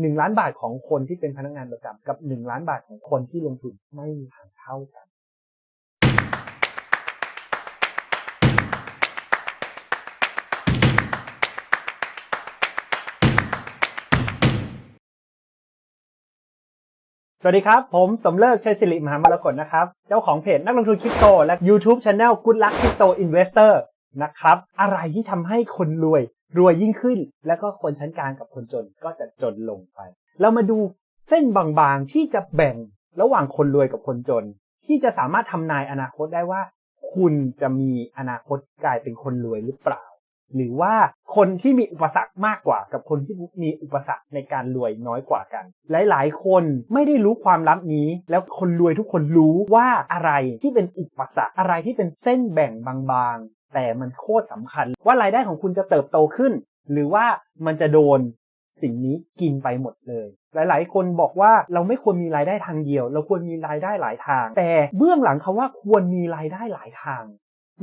หนึ่งล้านบาทของคนที่เป็นพนักงานประจำกับหนึ่งล้านบาทของคนที่ลงทุนไม่มีทางเท่ากัน สวัสดีครับ ผมสมเลิกชัยศิริมหามรกตนะครับ เจ้าของเพจนักลงทุนคริปโต และ YouTube Channel Good Luck Crypto Investor นะครับ อะไรที่ทำให้คนรวย รวยยิ่งขึ้น แล้วก็คนชั้นกลางกับคนจนก็จะจนลงไป เรามาดูเส้นบางๆที่จะแบ่งระหว่างคนรวยกับคนจน ที่จะสามารถทำนายอนาคตได้ว่า คุณจะมีอนาคตกลายเป็นคนรวยหรือเปล่า หรือว่าคนที่มีอุปสรรคมากกว่ากับคนที่มีอุปสรรคในการรวยน้อยกว่ากัน หลายๆ คนไม่ได้รู้ความลับนี้ แล้วคนรวยทุกคนรู้ว่าอะไรที่เป็นอุปสรรคอะไรที่เป็นเส้นแบ่งบางๆ แต่มันโคตรสำคัญ ว่ารายได้ของคุณจะเติบโตขึ้น หรือว่ามันจะโดนสิ่งนี้กินไปหมดเลย หลาย ๆ คนบอกว่าเราไม่ควรมีรายได้ทางเดียว เราควรมีรายได้หลายทาง แต่เบื้องหลังคาว่าควรมีรายได้หลายทาง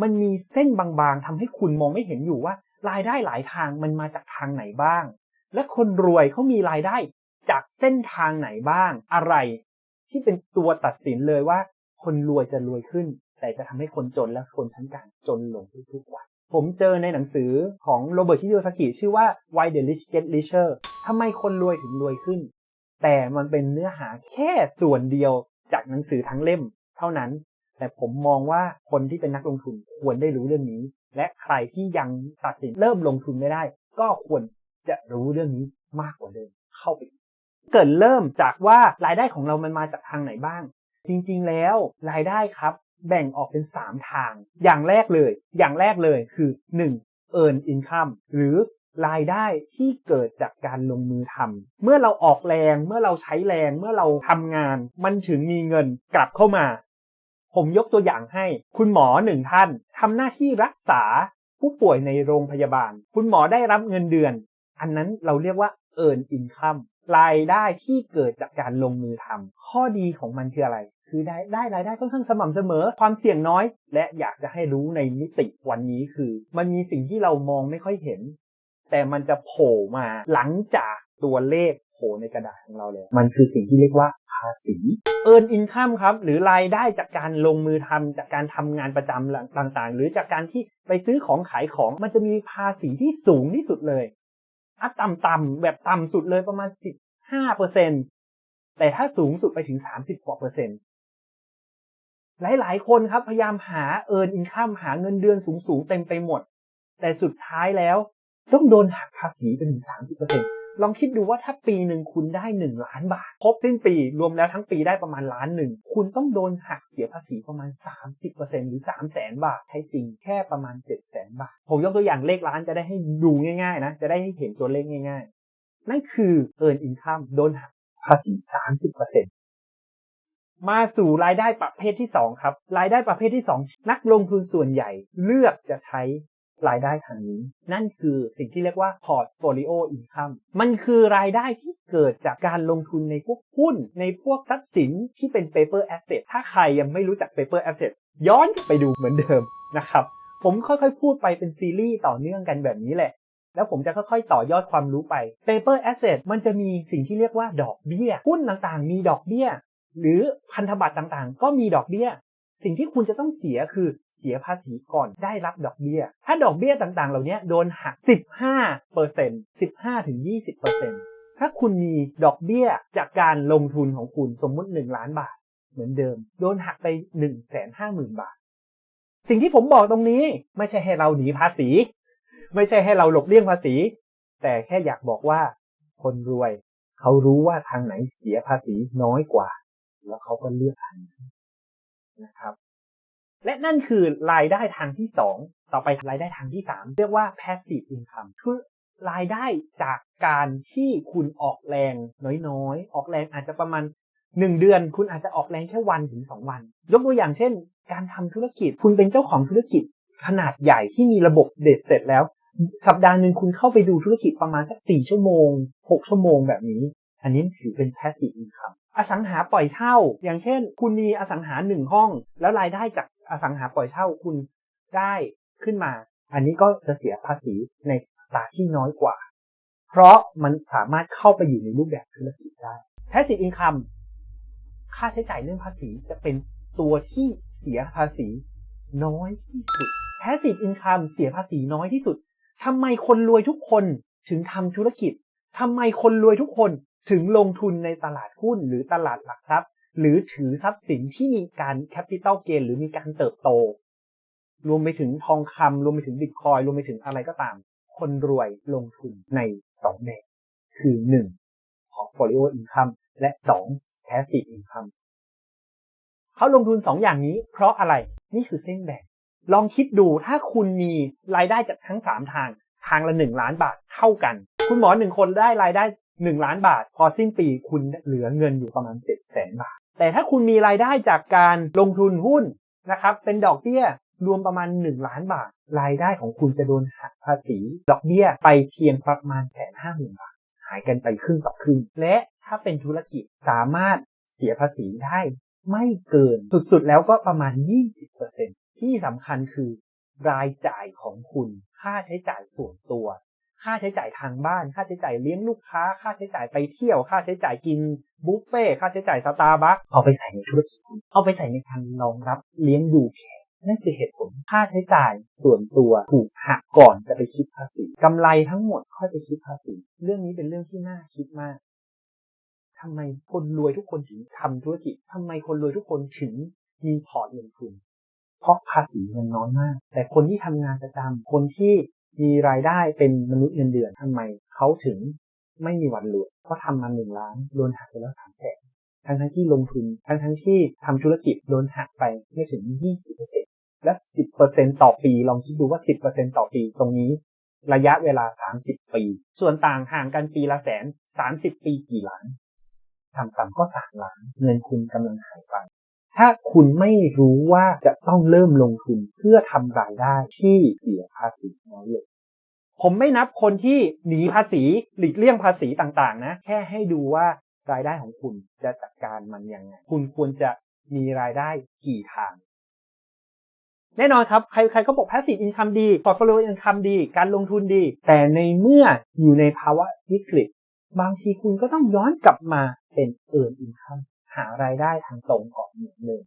มันมีเส้นบางๆทำให้คุณมองไม่เห็นอยู่ว่า รายได้หลายทางมันมาจากทางไหนบ้าง และคนรวยเขามีรายได้จากเส้นทางไหนบ้าง อะไร ที่เป็นตัวตัดสินเลยว่า คนรวยจะรวยขึ้น แต่จะทำให้คนจนและคนชั้นกลางจนลงทุกๆวัน ผมเจอในหนังสือของโรเบิร์ตชิโยสกิชื่อว่า Why the Rich Get Richer ทำไมคนรวยถึงรวยขึ้น แต่มันเป็นเนื้อหาแค่ส่วนเดียวจากหนังสือทั้งเล่ม เท่านั้น แต่ผมมองว่าคนที่เป็นนักลงทุนควรได้รู้เรื่องนี้ และใครที่ยังตัดสินเริ่มลงทุนไม่ได้ ก็ควรจะรู้เรื่องนี้มากกว่าเดิมเข้าไป เกิดเริ่มจากว่ารายได้ของเรามันมาจากทางไหนบ้าง จริง ๆ แล้วรายได้ครับ แบ่งออกเป็น 3 ทาง อย่างแรกเลย อย่างแรกเลยคือ 1. earn income หรือรายได้ที่เกิดจากการลงมือทำเมื่อเราออกแรงเมื่อเราใช้แรงเมื่อเราทำงาน มันถึงมีเงินกลับเข้ามา ผมยกตัวอย่างให้ คุณหมอหนึ่งท่านทำหน้าที่รักษาผู้ป่วยในโรงพยาบาล คุณหมอได้รับเงินเดือน อันนั้นเราเรียกว่า earn income รายได้ที่เกิดจากการลงมือทำข้อดีของมันคืออะไร คือได้ได้รายได้ค่อนข้างสม่ำเสมอ ความเสี่ยงน้อย และอยากจะให้รู้ในมิติวันนี้คือ มันมีสิ่งที่เรามองไม่ค่อยเห็น แต่มันจะโผล่มาหลังจากตัวเลขโผล่ในกระดาษของเราเลย มันคือสิ่งที่เรียกว่าภาษี earn income ครับ หรือรายได้จากการลงมือทำจากการทำงานประจำต่างๆ หรือจากการที่ไปซื้อของขายของมันจะมีภาษีที่สูงที่สุดเลยอัตต่ำๆแบบต่ำสุดเลยประมาณ 15เปอร์เซ็นแต่ถ้าสูงสุดไปถึง 30กว่าเปอร์เซ็นต์ หลาย ๆ คนครับพยายามหา earn income หาเงินเดือนสูง ๆ เต็มไปหมด แต่สุดท้ายแล้วต้องโดนหักภาษีไปถึง30เปอร์เซ็นลองคิดดูว่าถ้าปีหนึ่งคุณได้1ล้านบาท ครบสิ้นปีรวมแล้วทั้งปีได้ประมาณล้านหนึ่ง คุณต้องโดนหักเสียภาษีประมาณ 30%หรือ 3 0 0แสนบาทใช้จริงแค่ประมาณ 7 0 0แสนบาท ผมยกตัวอย่างเลขล้านจะได้ให้ดูง่ายๆนะ จะได้ให้เห็นตัวเลขง่ายๆ นั่นคือ earn income โดนหักภาษี 30% มาสู่รายได้ประเภทที่ 2 ครับ รายได้ประเภทที่ 2 นักลงทุนส่วนใหญ่เลือกจะใช้รายได้ทางนี้ นั่นคือสิ่งที่เรียกว่า portfolio income มันคือรายได้ที่เกิดจากการลงทุนในพวกหุ้น ในพวกทรัพย์สินที่เป็น paper asset ถ้าใครยังไม่รู้จัก paper asset ย้อนไปดูเหมือนเดิมนะครับ ผมค่อยๆ พูดไปเป็นซีรีส์ต่อเนื่องกันแบบนี้แหละ แล้วผมจะค่อยๆ ต่อยอดความรู้ไป paper asset มันจะมีสิ่งที่เรียกว่าดอกเบี้ย หุ้นต่างๆ มีดอกเบี้ย หรือพันธบัตรต่างๆ ก็มีดอกเบี้ย สิ่งที่คุณจะต้องเสียคือเสียภาษีก่อนได้รับดอกเบี้ย ถ้าดอกเบี้ยต่างๆ เหล่านี้โดนหัก 15เปอร์เซ็นต์15ถึง20เปอร์เซ็นต์ถ้าคุณมีดอกเบี้ยจากการลงทุนของคุณสมมุติ 1 ล้านบาท เหมือนเดิม โดนหักไป 1 5 0 0 0 0 บาท สิ่งที่ผมบอกตรงนี้ไม่ใช่ให้เราหนีภาษี ไม่ใช่ให้เราหลบเลี่ยงภาษี แต่แค่อยากบอกว่า คนรวย เขารู้ว่าทางไหนเสียภาษีน้อยกว่า แล้วเขาก็เลือกทางนั้นนะครับ และนั่นคือรายได้ทางที่2ต่อไปรายได้ทางที่3เรียกว่า passive income คือรายได้จากการที่คุณออกแรงน้อยๆ ออกแรงอาจจะประมาณ1เดือน คุณอาจจะออกแรงแค่วันถึง2วัน ยกตัวอย่างเช่น การทำธุรกิจ คุณเป็นเจ้าของธุรกิจขนาดใหญ่ที่มีระบบเด็ดเสร็จแล้ว สัปดาห์หนึ่งคุณเข้าไปดูธุรกิจประมาณสัก4ชั่วโมง6ชั่วโมงแบบนี้ อันนี้ถือเป็น passive income อสังหาปล่อยเช่า อย่างเช่น คุณมีอสังหาหนึ่งห้อง แล้วรายได้จากอสังหาปล่อยเช่าคุณได้ขึ้นมา อันนี้ก็จะเสียภาษีในตราที่น้อยกว่า เพราะมันสามารถเข้าไปอยู่ในรูปแบบธุรกิจได้ Passive Income ค่าใช้จ่ายเรื่องภาษีจะเป็นตัวที่เสียภาษีน้อยที่สุด Passive Income เสียภาษีน้อยที่สุดทำไมคนรวยทุกคนถึงทำธุรกิจทำไมคนรวยทุกคน ถึงลงทุนในตลาดหุ้นหรือตลาดหลักทรัพย์ หรือถือทรัพย์สินที่มีการ capital gain หรือมีการเติบโต รวมไปถึงทองคำรวมไปถึงบิตคอยรวมไปถึงอะไรก็ตาม คนรวยลงทุนในสองแบบคือ 1. portfolio income และ 2. passive income เขาลงทุน 2 อย่างนี้ เพราะอะไรนี่คือเส้นแบ่งลองคิดดูถ้าคุณมีรายได้จากทั้ง 3 ทางทางละ 1 ล้านบาทเท่ากัน คุณหมอหนึ่งคนได้รายได้ 1 ล้านบาท พอสิ้นปีคุณเหลือเงินอยู่ประมาณ7 0 0 0 0 0 บาท แต่ถ้าคุณมีรายได้จากการลงทุนหุ้นนะครับเป็นดอกเบี้ยรวมประมาณ 1 ล้านบาท รายได้ของคุณจะโดนหักภาษี ดอกเบี้ยไปเพียงประมาณแสนห้าหมื่นบาท หายกันไปครึ่งต่อครึ่งและถ้าเป็นธุรกิจสามารถเสียภาษีได้ไม่เกินสุดๆ แล้วก็ประมาณ 20%ที่สำคัญคือ รายจ่ายของคุณค่าใช้จ่ายส่วนตัว ค่าใช้จ่ายทางบ้าน ค่าใช้จ่ายเลี้ยงลูกค้า ค่าใช้จ่ายไปเที่ยว ค่าใช้จ่ายกินบุฟเฟ่ค่าใช้จ่ายสตาร์บัคเอาไปใส่ในธุรกิจเอาไปใส่ในการรองรับเลี้ยงดูแขกนั่นคือเหตุผลค่าใช้จ่ายส่วนตัวถูกหักก่อนจะไปคิดภาษีกำไรทั้งหมดค่อยไปคิดภาษีเรื่องนี้เป็นเรื่องที่น่าคิดมากทำไมคนรวยทุกคนถึงทำธุรกิจทำไมคนรวยทุกคนถึงมีพอร์ตลงทุนเพราะภาษีมันน้อยมาก แต่คนที่ทำงานประจำคนที่ มีรายได้เป็นมนุษย์เงินเดือนทำไมเขาถึงไม่มีวันรวยเพราะทำมาหนึ่งล้านโดนหักไปแล้วสามแสนทั้งทั้งที่ลงทุนทั้งทั้งที่ทำธุรกิจโดนหักไปไม่ถึงยี่สิบเปอร์เซ็นและสิบเปอร์เซ็นต่อปีลองคิดดูว่าสิบเปอร์เซ็นต่อปีตรงนี้ระยะเวลาสามสิบปี ส่วนต่างห่างกันปีละแสนสามสิบปีกี่ล้านทำต่ำก็สามล้าน เงินคุณกำลังหายไป ถ้าคุณไม่รู้ว่าจะต้องเริ่มลงทุนเพื่อทำรายได้ที่เสียภาษีน้อยลง ผมไม่นับคนที่หนีภาษีหลีกเลี่ยงภาษีต่างๆ นะ แค่ให้ดูว่ารายได้ของคุณจะจัดการมันยังไง คุณควรจะมีรายได้กี่ทาง แน่นอนครับ ใครๆก็บอก passive income ดี portfolio income ดี การลงทุนดี แต่ในเมื่ออยู่ในภาวะวิกฤต บางทีคุณก็ต้องย้อนกลับมาเป็น earn income หารายได้ทางตรงก่อนเหมือนเดิม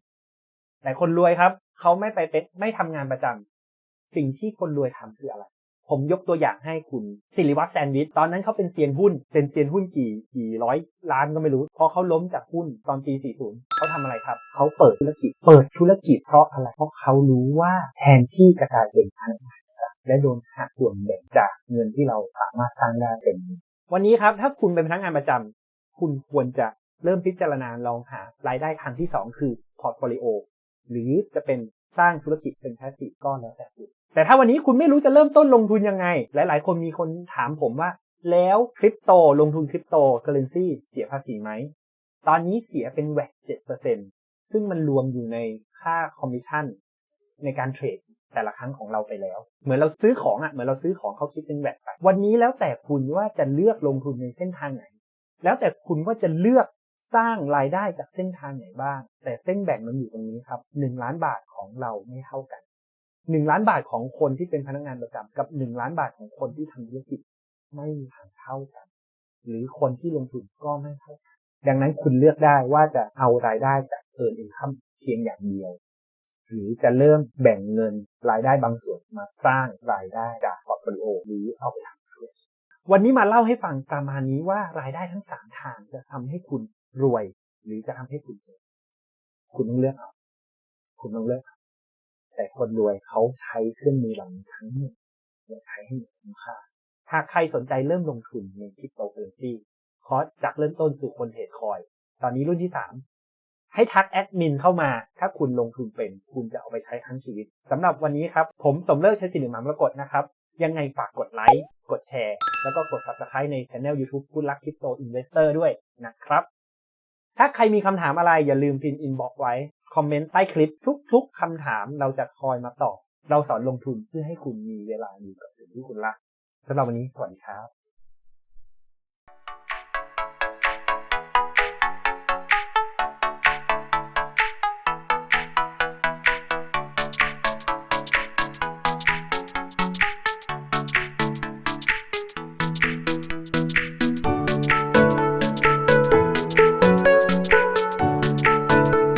แต่คนรวยครับ เขาไม่ไปเป็นไม่ทำงานประจำสิ่งที่คนรวยทำคืออะไร ผมยกตัวอย่างให้คุณสิริวัตรแซนด์วิชตอนนั้นเขาเป็นเซียนหุ้น เป็นเซียนหุ้นกี่กี่ร้อยล้านก็ไม่รู้ พอเขาล้มจากหุ้นตอนปี 40 เขาทำอะไรครับ เขาเปิดธุรกิจ เปิดธุรกิจเพราะอะไร เพราะเขารู้ว่าแทนที่กระจายเป็นพนักงานและโดนหักส่วนแบ่งจากเงินที่เราสามารถสร้างได้เป็น วันนี้ครับ ถ้าคุณเป็นพนักงานประจำคุณควรจะเริ่มพิจารณาลองหารายได้ทางที่ 2 คือพอร์ตโฟลิโอหรือจะเป็นสร้างธุรกิจเป็นแพสซีฟก็แล้วแต่คุณ แต่ถ้าวันนี้คุณไม่รู้จะเริ่มต้นลงทุนยังไง หลาย ๆ คนมีคนถามผมว่า แล้วคริปโตลงทุนคริปโตเคอเรนซีเสียภาษีไหม ตอนนี้เสียเป็นแวด7%ซึ่งมันรวมอยู่ในค่าคอมมิชชั่นในการเทรดแต่ละครั้งของเราไปแล้ว เหมือนเราซื้อของอะเหมือนเราซื้อของเขาคิดเป็นแวดไปวันนี้แล้วแต่คุณว่าจะเลือกลงทุนในเส้นทางไหน แล้วแต่คุณว่าจะเลือกสร้างรายได้จากเส้นทางไหนบ้าง แต่เส้นแบ่งมันอยู่ตรงนี้ครับหนึ่งล้านบาทของเราไม่เท่ากัน หนึ่งล้านบาทของคนที่เป็นพนักงานประจำกับหนึ่งล้านบาทของคนที่ทำธุรกิจไม่มีทางเท่ากัน หรือคนที่ลงทุนก็ไม่เท่ากัน ดังนั้นคุณเลือกได้ว่าจะเอารายได้จากเอิร์นอินคัมเพียงอย่างเดียว หรือจะเริ่มแบ่งเงินรายได้บางส่วนมาสร้างรายได้จากพอร์ตโฟลิโอหรือเอาไปทำธุรกิจวันนี้มาเล่าให้ฟังประมาณนี้ว่ารายได้ทั้งสามทางจะทำให้คุณรวย หรือจะทำให้คุณจนคุณต้องเลือกเอาคุณต้องเลือกเอา แต่คนรวยเขาใช้เครื่องมือเหล่านี้ทั้งหมดและใช้ให้มีคุ้มค่าหากใครสนใจเริ่มลงทุนในคริปโตเคอเรนซีคอร์สจากเริ่มต้นสู่คนเทรดคอย ตอนนี้รุ่นที่สามให้ทักแอดมินเข้ามา ถ้าคุณลงทุนเป็น คุณจะเอาไปใช้ทั้งชีวิตสำหรับวันนี้ครับ ผมสมเลิกใช้สิริหมามรกตนะครับ ยังไงฝากกดไลค์กดแชร์ แล้วก็กด subscribe ใน channel YouTube กุลักคริปโตอินเวสเตอร์ด้วยนะครับ ถ้าใครมีคำถามอะไรอย่าลืมพิมพ์อินบ็อกไว้ คอมเมนต์ใต้คลิปทุก ๆคำถามเราจะคอยมาตอบ เราสอนลงทุนเพื่อให้คุณมีเวลาอยู่กับสิ่งที่คุณรักสำหรับวันนี้สวัสดีครับ